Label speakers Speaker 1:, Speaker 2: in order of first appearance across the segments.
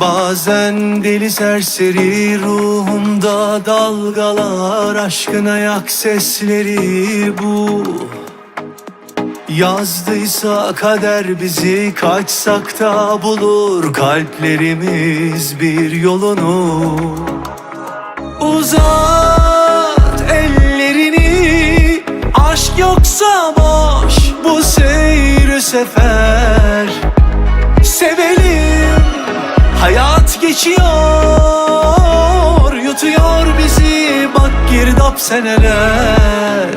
Speaker 1: Bazen deli serseri ruhumda dalgalar Aşkın ayak sesleri bu. Yazdıysa kader bizi kaçsak da bulur Kalplerimiz bir yolunu. Uzat ellerini Aşk yoksa boş bu seyir sefer. Sevelim Hayat geçiyor Yutuyor bizi. Bak girdap seneler.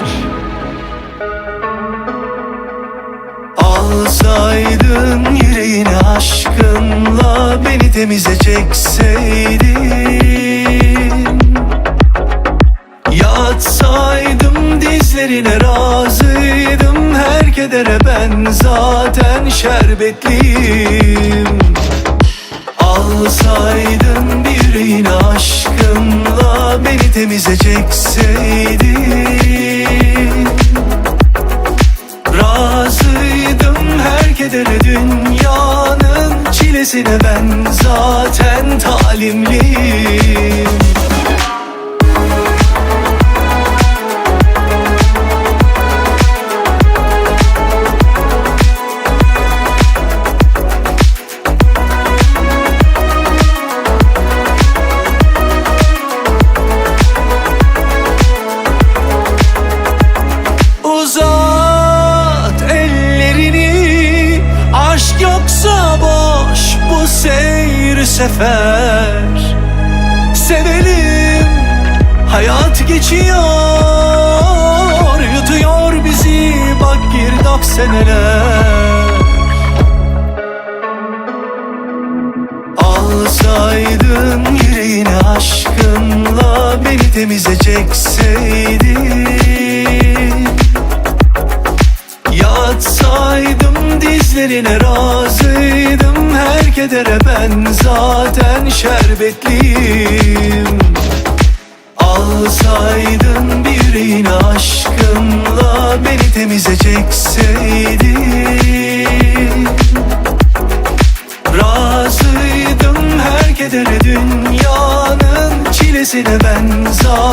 Speaker 1: Alsaydın yüreğini aşkınla Beni temize çekseydin. Yatsaydım dizlerine razıydım Her kedere ben zaten şerbetliyim Alsaydın bir yüreğini aşkınla Beni temize çekseydin Razıydım her kedere dünyanın çilesine ben zaten talimliyim sefer. Sevelim Hayat geçiyor Yutuyor bizi bak girdap seneler. Alsaydın yüreğini aşkınla Beni temize Yatsaydım dizlerine razıydım. Her kedere ben zaten şerbetliyim. Alsaydın bir yüreğini aşkınla Beni temize çekseydin Razıydım her kedere dünyanın çilesine ben zaten